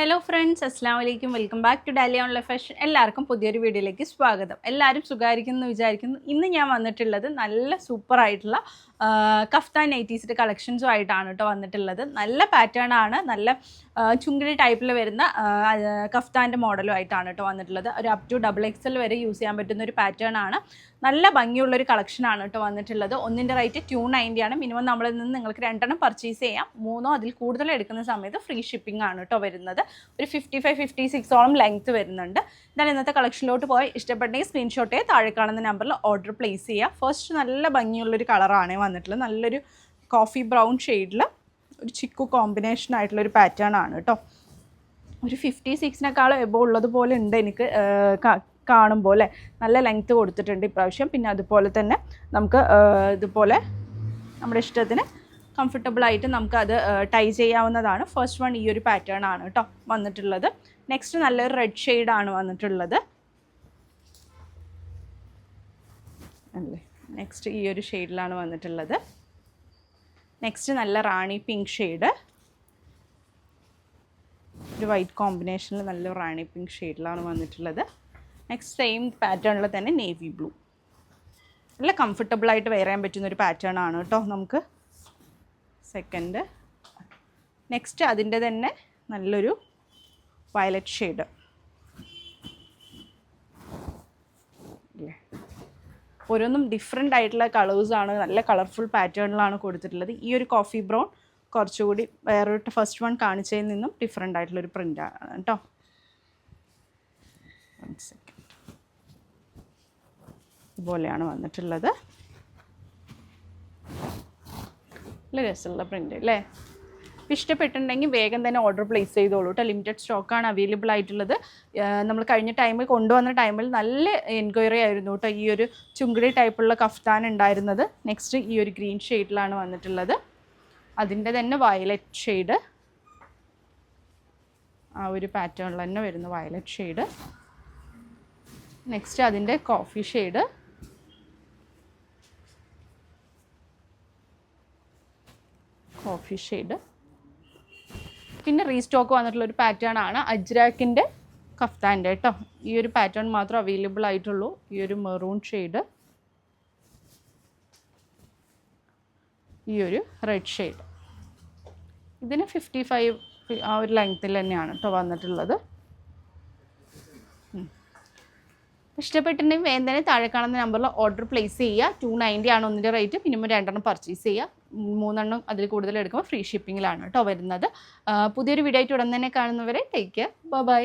Hello friends അസ്സാം വലൈക്കും welcome back to Dolly online fashion എല്ലാവർക്കും പുതിയൊരു വീഡിയോയിലേക്ക് സ്വാഗതം. എല്ലാവരും സുഖമായിരിക്കുന്നു വിചാരിക്കുന്നു. ഇന്ന് ഞാൻ വന്നിട്ടുള്ളത് നല്ല ആ, കഫ്താൻ നൈറ്റീസിന്റെ കളക്ഷൻസും ആയിട്ടാണ് കേട്ടോ വന്നിട്ടുള്ളത്. നല്ല പാറ്റേൺ ആണ്. നല്ല ചുങ്കിടി ടൈപ്പിൽ വരുന്ന കഫ്താന്റെ മോഡലും ആയിട്ടാണ് കേട്ടോ വന്നിട്ടുള്ളത്. ഒരു അപ് ടു ഡബിൾ എക്സൽ വരെ യൂസ് ചെയ്യാൻ പറ്റുന്ന ഒരു പാറ്റേൺ ആണ്. നല്ല ഭംഗിയുള്ളൊരു കളക്ഷനാണ് കേട്ടോ വന്നിട്ടുള്ളത്. ഒന്നിന്റെ റേറ്റ് ടു നയന്റി ആണ്. മിനിമം നമ്മളിൽ നിന്ന് നിങ്ങൾക്ക് രണ്ടെണ്ണം പർച്ചേസ് ചെയ്യാം. മൂന്നോ അതിൽ കൂടുതൽ എടുക്കുന്ന സമയത്ത് ഫ്രീ ഷിപ്പിംഗ് ആണ് കേട്ടോ വരുന്നത്. ഒരു ഫിഫ്റ്റി ഫൈവ് ഫിഫ്റ്റി സിക്സോളം ലെങ്ത് വരുന്നുണ്ട്. എന്തായാലും ഇന്നത്തെ കളക്ഷനിലോട്ട് പോയി. ഇഷ്ടപ്പെട്ടെങ്കിൽ സ്ക്രീൻഷോട്ടേ താഴെ കാണുന്ന നമ്പറിൽ ഓർഡർ പ്ലേസ് ചെയ്യുക ഫസ്റ്റ് നല്ല ഭംഗിയുള്ളൊരു കളറാണ് വന്നിട്ടുള്ളത് നല്ലൊരു കോഫി ബ്രൗൺ ഷെയ്ഡിൽ ഒരു ചിക്കു കോമ്പിനേഷൻ ആയിട്ടുള്ള ഒരു പാറ്റേൺ ആണ് കേട്ടോ ഒരു ഫിഫ്റ്റി സിക്സിനേക്കാളും എബോ ഉള്ളതുപോലെ ഉണ്ട് എനിക്ക് കാണുമ്പോൾ അല്ലേ? നല്ല ലെങ്ത്ത് കൊടുത്തിട്ടുണ്ട് ഇപ്രാവശ്യം. പിന്നെ അതുപോലെ തന്നെ നമുക്ക് ഇതുപോലെ നമ്മുടെ ഇഷ്ടത്തിന് കംഫർട്ടബിളായിട്ട് നമുക്കത് ടൈ ചെയ്യാവുന്നതാണ്. ഫസ്റ്റ് വൺ ഈ ഒരു പാറ്റേൺ ആണ് കേട്ടോ വന്നിട്ടുള്ളത്. നെക്സ്റ്റ് നല്ലൊരു റെഡ് ഷെയ്ഡാണ് വന്നിട്ടുള്ളത്. അല്ലേ? നെക്സ്റ്റ് ഈ ഒരു ഷെയ്ഡിലാണ് വന്നിട്ടുള്ളത്. നെക്സ്റ്റ് നല്ല റാണി പിങ്ക് ഷെയ്ഡ് ഒരു വൈറ്റ് കോമ്പിനേഷനിൽ നല്ല റാണി പിങ്ക് ഷെയ്ഡിലാണ് വന്നിട്ടുള്ളത്. നെക്സ്റ്റ് സെയിം പാറ്റേണിൽ തന്നെ നേവി ബ്ലൂ നല്ല കംഫർട്ടബിളായിട്ട് വെയർ ചെയ്യാൻ പറ്റുന്ന ഒരു പാറ്റേൺ ആണ് കേട്ടോ നമുക്ക്. സെക്കൻഡ് നെക്സ്റ്റ് അതിന്റെ തന്നെ നല്ലൊരു വയലറ്റ് ഷെയ്ഡ് ഓരോന്നും ഡിഫറെന്റ് ആയിട്ടുള്ള കളേഴ്സ് ആണ് നല്ല കളർഫുൾ പാറ്റേണിലാണ് കൊടുത്തിട്ടുള്ളത്. ഈ ഒരു കോഫി ബ്രൗൺ കുറച്ചുകൂടി വേറൊരു ഫസ്റ്റ് വൺ കാണിച്ചതിൽ നിന്നും ഡിഫറെന്റ് ആയിട്ടുള്ളൊരു പ്രിന്റാണ് കേട്ടോ. വൺ സെക്കൻഡ് ഇതുപോലെയാണ് വന്നിട്ടുള്ളത്. നല്ല രസമുള്ള പ്രിന്റ് അല്ലേ? അപ്പോൾ ഇഷ്ടപ്പെട്ടിട്ടുണ്ടെങ്കിൽ വേഗം തന്നെ ഓർഡർ പ്ലേസ് ചെയ്തോളൂ കേട്ടോ ലിമിറ്റഡ് സ്റ്റോക്കാണ് അവൈലബിൾ ആയിട്ടുള്ളത്. നമ്മൾ കഴിഞ്ഞ ടൈമിൽ കൊണ്ടുവന്ന ടൈമിൽ നല്ല എൻക്വയറി ആയിരുന്നു കേട്ടോ ഈ ഒരു ചുങ്കിടി ടൈപ്പുള്ള കഫ്താൻ ഉണ്ടായിരുന്നത്. നെക്സ്റ്റ് ഈ ഒരു ഗ്രീൻ ഷെയ്ഡിലാണ് വന്നിട്ടുള്ളത്. അതിന്റെ തന്നെ വയലറ്റ് ഷെയ്ഡ് ആ ഒരു പാറ്റേണിൽ തന്നെ വരുന്ന വയലറ്റ് ഷെയ്ഡ് നെക്സ്റ്റ് അതിന്റെ കോഫി ഷെയ്ഡ് കോഫി ഷെയ്ഡ് പിന്നെ റീസ്റ്റോക്ക് വന്നിട്ടുള്ള ഒരു പാറ്റേൺ ആണ് അജ്രാക്കിന്റെ കഫ്താന്റെ കേട്ടോ ഈ ഒരു പാറ്റേൺ മാത്രം അവൈലബിൾ ആയിട്ടുള്ളൂ. ഈ ഒരു മെറൂൺ ഷെയ്ഡ് ഈ ഒരു റെഡ് ഷെയ്ഡ് ഇതിന് ഫിഫ്റ്റി ഫൈവ് ആ ഒരു ലെങ്ത്തിൽ തന്നെയാണ് കേട്ടോ വന്നിട്ടുള്ളത്. ഇഷ്ടപ്പെട്ടിട്ടുണ്ടെങ്കിൽ വേഗം തന്നെ താഴെ കാണുന്ന നമ്പറിൽ ഓർഡർ പ്ലേസ് ചെയ്യുക. ടു നയന്റി ആണ് ഒന്നിന്റെ റേറ്റ് മിനിമം രണ്ടെണ്ണം പർച്ചേസ് ചെയ്യുക. മൂന്നെണ്ണം അതിൽ കൂടുതൽ എടുക്കുമ്പോൾ ഫ്രീ ഷിപ്പിങ്ങിലാണ് കേട്ടോ വരുന്നത്. പുതിയൊരു വീഡിയോ ആയിട്ട് ഉടൻ തന്നെ കാണുന്നവരെ ടേക്ക് കെയർ ബൈ